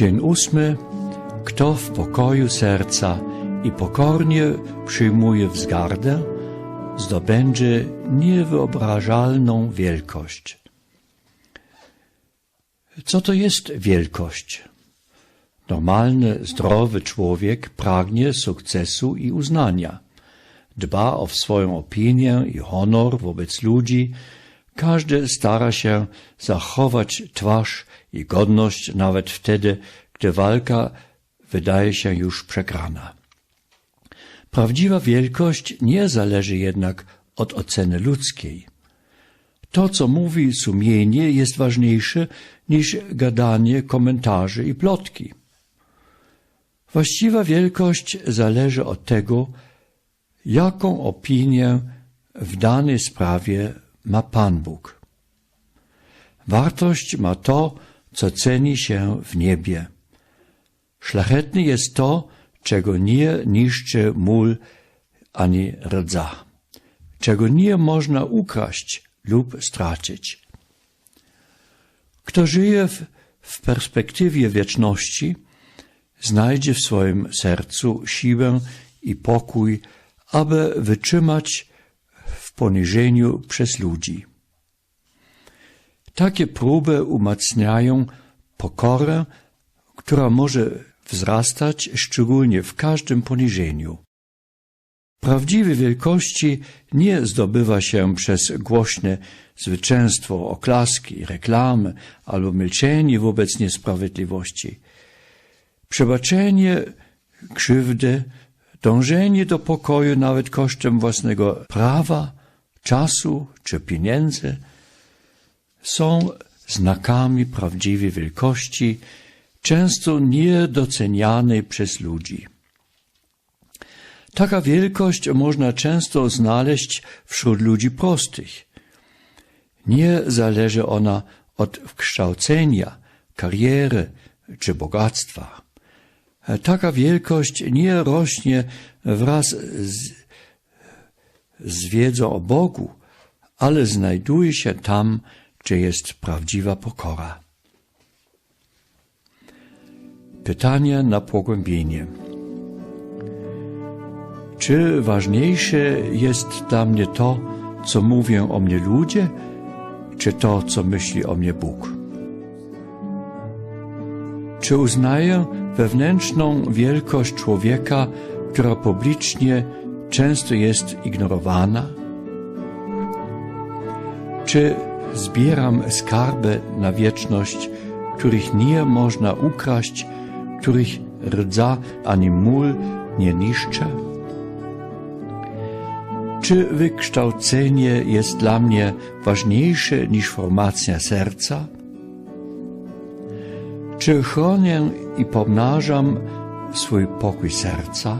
Dzień ósmy. Kto w pokoju serca i pokornie przyjmuje wzgardę, zdobędzie niewyobrażalną wielkość. Co to jest wielkość? Normalny, zdrowy człowiek pragnie sukcesu i uznania. Dba o swoją opinię i honor wobec ludzi. Każdy stara się zachować twarz i godność nawet wtedy, gdy walka wydaje się już przegrana. Prawdziwa wielkość nie zależy jednak od oceny ludzkiej. To, co mówi sumienie, jest ważniejsze niż gadanie, komentarze i plotki. Właściwa wielkość zależy od tego, jaką opinię w danej sprawie ma Pan Bóg. Wartość ma to, co ceni się w niebie. Szlachetne jest to, czego nie niszczy mól ani rdza, czego nie można ukraść lub stracić. Kto żyje w, w perspektywie wieczności, znajdzie w swoim sercu siłę i pokój, aby wytrzymać poniżeniu przez ludzi. Takie próby umacniają pokorę, która może wzrastać szczególnie w każdym poniżeniu. Prawdziwej wielkości nie zdobywa się przez głośne zwycięstwo, oklaski, reklamy albo milczenie wobec niesprawiedliwości. Przebaczenie krzywdy, dążenie do pokoju nawet kosztem własnego prawa, czasu czy pieniędzy są znakami prawdziwej wielkości, często niedocenianej przez ludzi. Taka wielkość można często znaleźć wśród ludzi prostych. Nie zależy ona od kształcenia, kariery czy bogactwa. Taka wielkość nie rośnie wraz z, z wiedzą o Bogu, ale znajduje się tam, gdzie jest prawdziwa pokora. Pytanie na pogłębienie. Czy ważniejsze jest dla mnie to, co mówią o mnie ludzie, czy to, co myśli o mnie Bóg? Czy uznaję wewnętrzną wielkość człowieka, która publicznie często jest ignorowana? Czy zbieram skarby na wieczność, których nie można ukraść, których rdza ani mól nie niszczy? Czy wykształcenie jest dla mnie ważniejsze niż formacja serca? Czy chronię i pomnażam swój pokój serca?